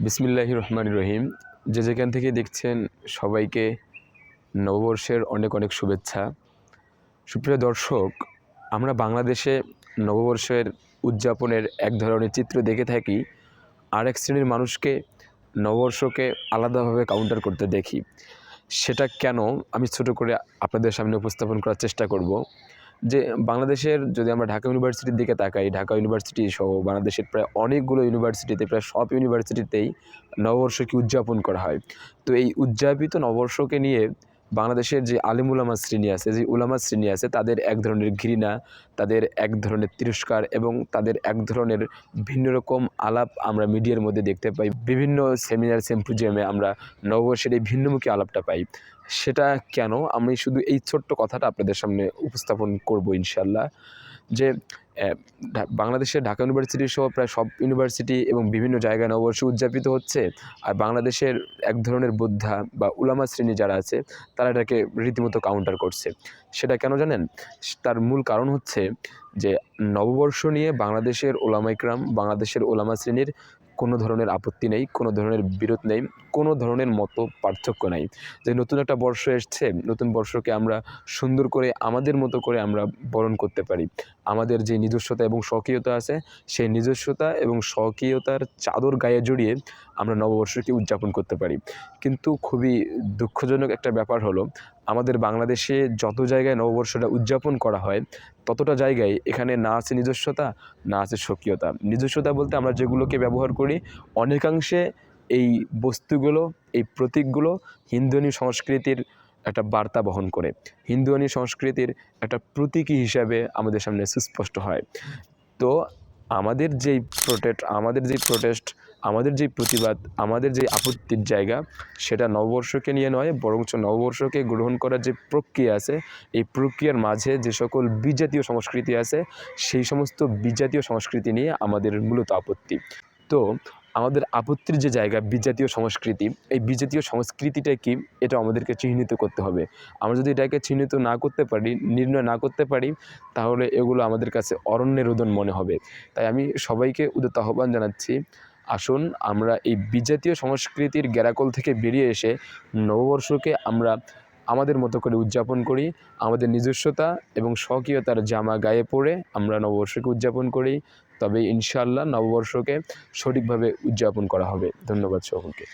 বিসমিল্লাহ রহমান রহিম। যে যেখান থেকে দেখছেন সবাইকে নববর্ষের অনেক অনেক শুভেচ্ছা। সুপ্রিয় দর্শক, আমরা বাংলাদেশে নববর্ষের উদযাপনের এক ধরনের চিত্র দেখে থাকি। আর এক শ্রেণির মানুষকে নববর্ষকে আলাদাভাবে কাউন্টার করতে দেখি। সেটা কেন? আমি ছোট করে আপনাদের সামনে উপস্থাপন করার চেষ্টা করব। যে বাংলাদেশের যদি আমরা ঢাকা ইউনিভার্সিটির দিকে তাকাই, ঢাকা ইউনিভার্সিটি সহ বাংলাদেশের প্রায় অনেকগুলো ইউনিভার্সিটিতে, প্রায় সব ইউনিভার্সিটিতেই নববর্ষকে উদযাপন করা হয়। তো এই উদযাপিত নববর্ষকে নিয়ে বাংলাদেশের যে আলিম উলামা শ্রেণি আছে, যে উলামা শ্রেণি আছে, তাদের এক ধরনের ঘৃণা, তাদের এক ধরনের তিরস্কার এবং তাদের এক ধরনের ভিন্ন রকম আলাপ আমরা মিডিয়ার মধ্যে দেখতে পাই। বিভিন্ন সেমিনার, সেম্পোজিয়ামে আমরা নববর্ষের এই ভিন্নমুখী আলাপটা পাই। সেটা কেন? আমি শুধু এই ছোট্ট কথাটা আপনাদের সামনে উপস্থাপন করব ইনশাল্লাহ যে বাংলাদেশের ঢাকা ইউনিভার্সিটি সহ প্রায় সব ইউনিভার্সিটি এবং বিভিন্ন জায়গায় নববর্ষ উদযাপিত হচ্ছে। আর বাংলাদেশের এক ধরনের বোদ্ধা বা উলামা শ্রেণি যারা আছে, তারা এটাকে রীতিমতো কাউন্টার করছে। সেটা কেন জানেন? তার মূল কারণ হচ্ছে যে নববর্ষ নিয়ে বাংলাদেশের ওলামাইকরাম বাংলাদেশের ওলামা শ্রেণির কোনো ধরনের আপত্তি নেই, কোনো ধরনের বিরোধ নেই, কোনো ধরনের মতো পার্থক্য নাই। যে নতুন একটা বর্ষ এসছে, নতুন বর্ষকে আমরা সুন্দর করে, আমাদের মতো করে আমরা বরণ করতে পারি। আমাদের যে নিজস্বতা এবং স্বকীয়তা আছে, সেই নিজস্বতা এবং স্বকীয়তার চাদর গায়ে জড়িয়ে আমরা নববর্ষকে উদযাপন করতে পারি। কিন্তু খুবই দুঃখজনক একটা ব্যাপার হলো, আমাদের বাংলাদেশে যত জায়গায় নববর্ষটা উদযাপন করা হয়, ততটা জায়গায় এখানে না আছে নিজস্বতা, না আছে স্বকীয়তা। নিজস্বতা বলতে আমরা যেগুলোকে ব্যবহার করি, অনেকাংশে এই বস্তুগুলো, এই প্রতীকগুলো হিন্দুয়ানি সংস্কৃতির একটা বার্তা বহন করে। হিন্দুয়ানি সংস্কৃতির একটা প্রতীকী হিসাবে আমাদের সামনে সুস্পষ্ট হয়। তো আমাদের যেই প্রোটেস্ট আমাদের যেই প্রোটেস্ট আমাদের যেই প্রতিবাদ, আমাদের যে আপত্তির জায়গা, সেটা নববর্ষকে নিয়ে নয়, বরঞ্চ নববর্ষকে গ্রহণ করার যে প্রক্রিয়া আছে, এই প্রক্রিয়ার মাঝে যে সকল বিজাতীয় সংস্কৃতি আছে, সেই সমস্ত বিজাতীয় সংস্কৃতি নিয়ে আমাদের মূলত আপত্তি। তো আমাদের আপত্তির যে জায়গা, বিজাতীয় সংস্কৃতি, এই বিজাতীয় সংস্কৃতিটা কি? এটা আমাদেরকে চিহ্নিত করতে হবে। আমরা যদি এটাকে চিহ্নিত না করতে পারি, নির্ণয় না করতে পারি, তাহলে এগুলো আমাদের কাছে অরণ্যের রোদন মনে হবে। তাই আমি সবাইকে উদ্যত আহ্বান জানাচ্ছি, আসুন আমরা এই বিজাতীয় সংস্কৃতির গ্যারাকল থেকে বেরিয়ে এসে নববর্ষকে আমরা আমাদের মতো করে উদযাপন করি, আমাদের নিজস্বতা এবং স্বকীয়তার জামা গায়ে পরে আমরা নববর্ষকে উদযাপন করি। তবে ইনশাল্লাহ নববর্ষকে সঠিকভাবে উদযাপন করা হবে। ধন্যবাদ সকলকে